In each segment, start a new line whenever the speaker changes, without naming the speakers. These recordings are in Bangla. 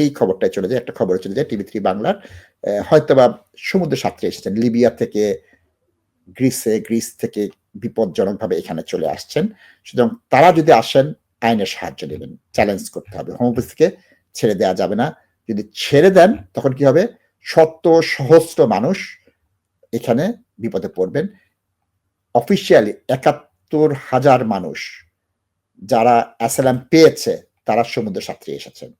এই খবরটাই চলে যায়, একটা খবর চলে যায় টিভি থ্রি বাংলার। হয়তোবা সমুদ্র সাঁতরে এসেছেন, লিবিয়া থেকে গ্রিসে, গ্রিস থেকে বিপজ্জনকভাবে এখানে চলে আসছেন। সুতরাং তারা যদি আসেন, আইনের সাহায্য নেবেন, চ্যালেঞ্জ করতে হবে। হোম অফিসকে ছেড়ে দেওয়া যাবে না। যদি ছেড়ে দেন, তখন কি হবে? শত সহস্র মানুষ এখানে বিপদে পড়বেন। অফিসিয়ালি একাত্তর হাজার মানুষ যারা অ্যাসালাম পেয়েছে, তারা সমুদ্র সাঁতরে এসেছেন।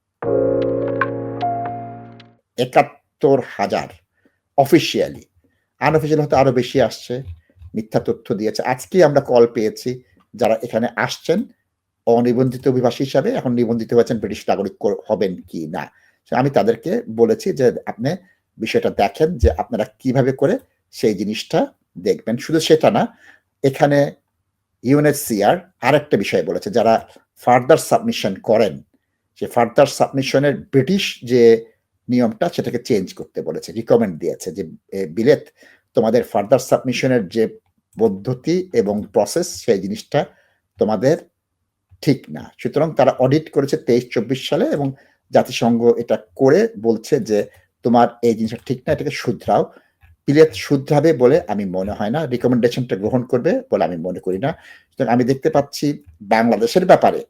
একাত্তর হাজার অফিসিয়ালি আনঅফিসিয়াল হয়তো আরও বেশি আসছে, মিথ্যা তথ্য দিয়েছে। আজকে আমরা কল পেয়েছি যারা এখানে আসছেন, অনিবন্ধিত অভিবাসী হিসাবে এখন নিবন্ধিত হয়েছেন ব্রিটিশ নাগরিক হবেন কি না। আমি তাদেরকে বলেছি যে আপনি বিষয়টা দেখেন যে আপনারা কীভাবে করে সেই জিনিসটা দেখবেন। শুধু সেটা না, এখানে ইউএনএচসিআর আরেকটা বিষয় বলেছে, যারা ফার্দার সাবমিশন করেন সে ফার্দার সাবমিশনের ব্রিটিশ যে নিয়মটা সেটাকে চেঞ্জ করতে বলেছে রিকমেন্ড দিয়েছে যে বিলেত তোমাদের ফার্দার সাবমিশনের যে পদ্ধতি এবং প্রসেস সেই জিনিসটা তোমাদের ঠিক না। সুতরাং তারা অডিট করেছে তেইশ চব্বিশ সালে এবং জাতিসংঘ এটা করে বলছে যে, তোমার এই জিনিসটা ঠিক না, এটাকে শুধরাও। বিলেত শুধরাবে বলে আমি মনে হয় না রিকমেন্ডেশনটা গ্রহণ করবে বলে আমি মনে করি না। সুতরাং আমি দেখতে পাচ্ছি বাংলাদেশের ব্যাপারে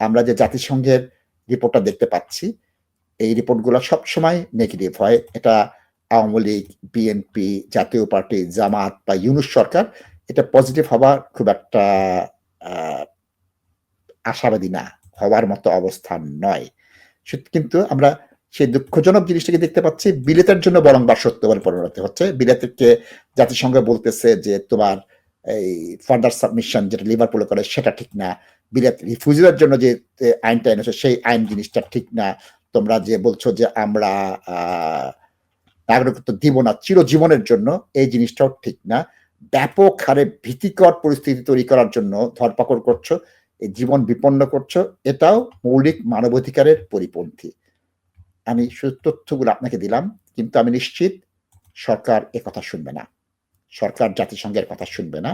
আমরা যে জাতিসংঘের রিপোর্টটা দেখতে পাচ্ছি এই রিপোর্টগুলো সবসময় নেগেটিভ হয়। এটা আওয়ামী লীগ বিএনপি জাতীয় পার্টি, জামাত বা ইউনুস সরকার এটা পজিটিভ হবার খুব একটা আশাবাদী না, হওয়ার মতো অবস্থান নয়। কিন্তু আমরা সেই দুঃখজনক জিনিসটাকে দেখতে পাচ্ছি, বিলেতের জন্য বরং বা সত্য বলে পরিণত হচ্ছে। বিলেতকে জাতিসংঘ বলতেছে যে তোমার এই ফার্দার সাবমিশন যেটা লিভারপুলে করে সেটা ঠিক না। বিলেত রিফিউজিদের জন্য যে আইনটা এনেছে, সেই আইন জিনিসটা ঠিক না। তোমরা যে বলছো যে আমরা নাগরিকত্ব দিব না, চিরজীবনের জন্য, এই জিনিসটাও ঠিক না। ব্যাপক হারে ভীতিকর পরিস্থিতি তৈরি করার জন্য ধরপাকড় করছ জীবন বিপন্ন করছ, এটাও মৌলিক মানবাধিকারের পরিপন্থী। আমি শুধু তথ্যগুলো আপনাকে দিলাম, কিন্তু আমি নিশ্চিত সরকার কথা শুনবে না। সরকার জাতিসংঘের কথা শুনবে না।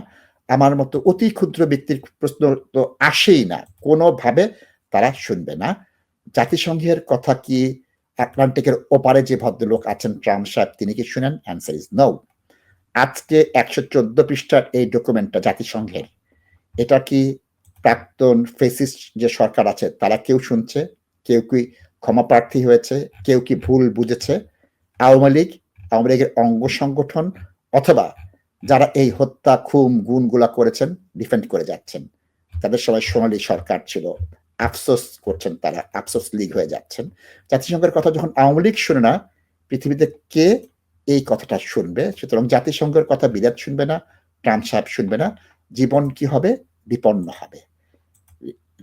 আমার মতো অতি ক্ষুদ্র ব্যক্তির প্রশ্ন তো আসেই না। কোনোভাবে তারা শুনবে না। জাতিসংঘের কথা কি? আটলান্টিকের ওপারে যে ভদ্রলোক আছেন ট্রাম্প সাহেব, তিনি কি শুনেন? Answer is no. আজকে একশো চোদ্দ পৃষ্ঠার এই ডকুমেন্টটা জাতিসংঘের, এটা কি প্রাক্তন ফেসিস্ট যে সরকার আছে, তারা কেউ শুনছে? কেউ কি ক্ষমা প্রার্থী হয়েছে? কেউ কি ভুল বুঝেছে? আওয়ামী লীগ, আওয়ামী লীগের অঙ্গ সংগঠন, অথবা যারা এই হত্যা, খুন, গুণগুলা করেছেন ডিফেন্ড করে যাচ্ছেন, তাদের সময় সোনালী সরকার ছিল। আফসোস করছেন তারা, আফসোস লীগ হয়ে যাচ্ছেন। জাতিসংঘের কথা যখন আওয়ামী লীগ শুনে না, পৃথিবীতে কে এই কথাটা শুনবে? সুতরাং জাতিসংঘের কথা বিরাট শুনবে না, ট্রাম্প সাহেব শুনবে না। জীবন কি হবে? বিপন্ন হবে।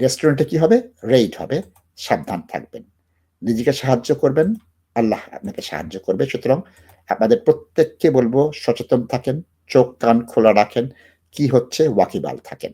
রেস্টুরেন্টে কি হবে? রেইড হবে। সাবধান থাকবেন। নিজেকে সাহায্য করবেন। আল্লাহ আপনাকে সাহায্য করবে। সুতরাং আপনাদের প্রত্যেককে বলব, সচেতন থাকেন, চোখ কান খোলা রাখেন, কি হচ্ছে? ওয়াকিবাল থাকেন।